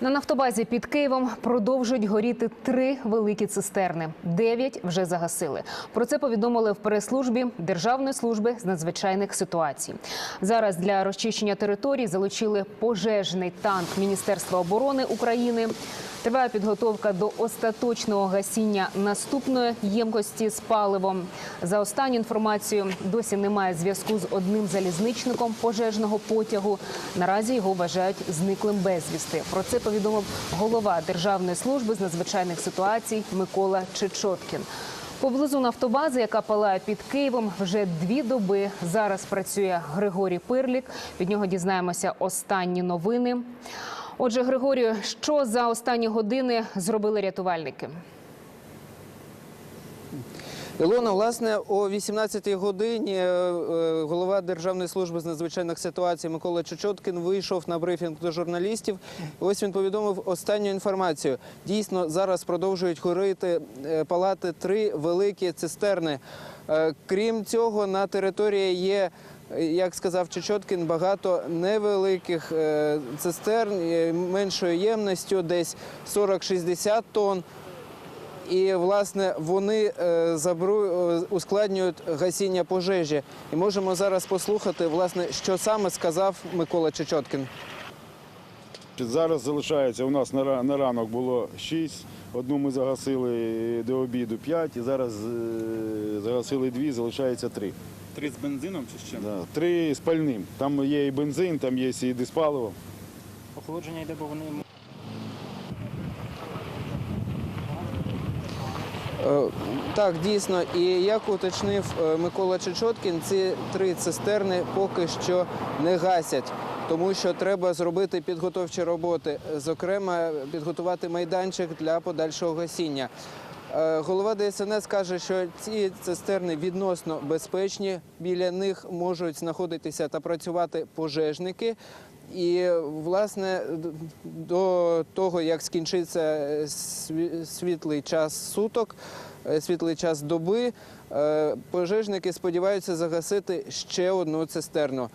На нафтобазі під Києвом продовжують горіти три великі цистерни. Дев'ять вже загасили. Про це повідомили в прес-службі Державної служби з надзвичайних ситуацій. Зараз для розчищення територій залучили пожежний танк Міністерства оборони України. Триває підготовка до остаточного гасіння наступної ємкості з паливом. За останню інформацією, досі немає зв'язку з одним залізничником пожежного потягу. Наразі його вважають зниклим безвісти. Про це повідомив голова Державної служби з надзвичайних ситуацій Микола Чечоткін. Поблизу нафтобази, яка палає під Києвом, вже дві доби. Зараз працює Григорій Пирлік. Від нього дізнаємося останні новини. Отже, Григорію, що за останні години зробили рятувальники? Ілона, власне, о 18-й годині е, е, голова Державної служби з надзвичайних ситуацій Микола Чечоткін вийшов на брифінг до журналістів. Ось він повідомив останню інформацію. Дійсно, зараз продовжують горити е, палати три великі цистерни. Крім цього, на території є. Як сказав Чечоткін, багато невеликих е, цистерн меншою ємністю, десь 40-60 тонн. І власне вони е, забру... е, ускладнюють гасіння пожежі. І можемо зараз послухати, власне, що саме сказав Микола Чечоткін. Зараз залишається у нас на ранок було 6, одну ми загасили до обіду 5, і зараз е, загасили 2, залишається 3. Три з бензином чи з чим? Да. 3 з пальним. Там є і бензин, там є і диспаливо. Охолодження йде, бо вони Так, дійсно, і як уточнив е, Микола Чечоткін, ці три цистерни поки що не гасять, тому що треба зробити підготовчі роботи, зокрема, підготувати майданчик для подальшого гасіння. Е, Голова ДСНС каже, що ці цистерни відносно безпечні. Біля них можуть знаходитися та працювати пожежники. І власне до того, як скінчиться світлий час суток, е, світлий час доби, е, пожежники сподіваються загасити ще одну цистерну.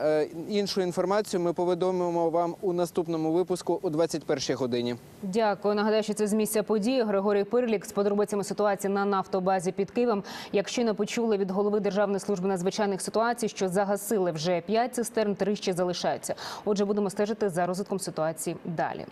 Е, Іншу інформацію ми повідомимо вам у наступному випуску о 21 годині. Дякую. Нагадаю, що це з місця події. Григорій Пирлік з подробицями ситуації на нафтобазі під Києвом. Якщо не почули від голови Державної служби надзвичайних ситуацій, що загасили вже п'ять цистерн, три ще залишаються. Отже, будемо стежити за розвитком ситуації далі.